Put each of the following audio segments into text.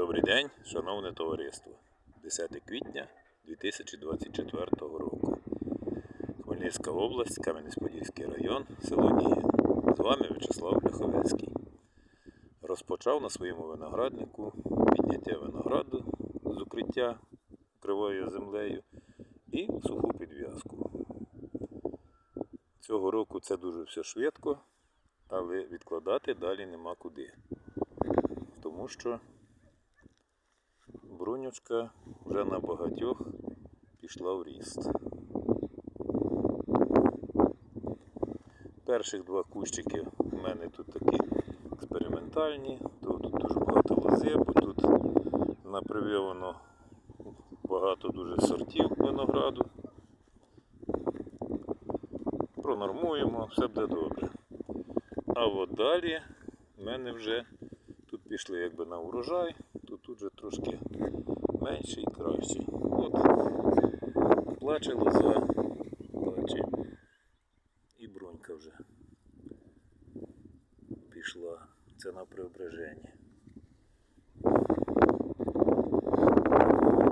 Добрий день, шановне товариство. 10 квітня 2024 року. Хмельницька область, Кам'янець-Подільський район, село Нігін. З вами В'ячеслав Ляховецький. Розпочав на своєму винограднику підняття винограду з укриття кривою землею і суху підв'язку. Цього року це дуже все швидко, але відкладати далі нема куди. Тому що брунючка вже на багатьох пішла в ріст. Перших два кущики у мене тут такі експериментальні, то тут дуже багато лози, бо тут напрививано багато дуже сортів винограду. Пронормуємо, все буде добре. А от далі в мене вже тут пішли якби на урожай, вже трошки менший і кращий. От плаче лоза, плаче. І бронька вже пішла. Це на преображенні.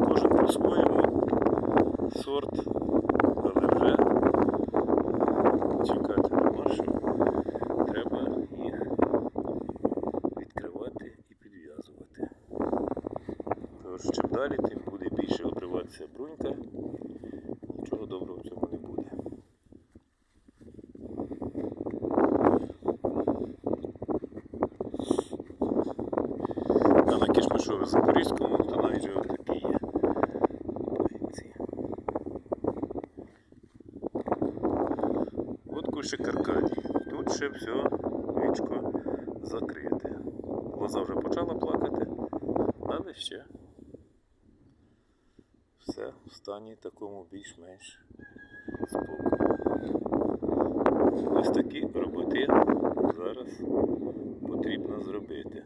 Кожен по-своєму сорт, але вже чекати нема що. Треба їх відкривати і підв'язувати. Тож чим далі, тим буде більше обриватися брунька. Нічого доброго в цьому не буде. А на кишмишові Запорізькому, то навіть вже такі є. От кущик Аркадій. Тут ще все вічко закрите. Лоза вже почала плакати, але ще все в стані такому більш-менш спокійно. Ось такі роботи зараз потрібно зробити.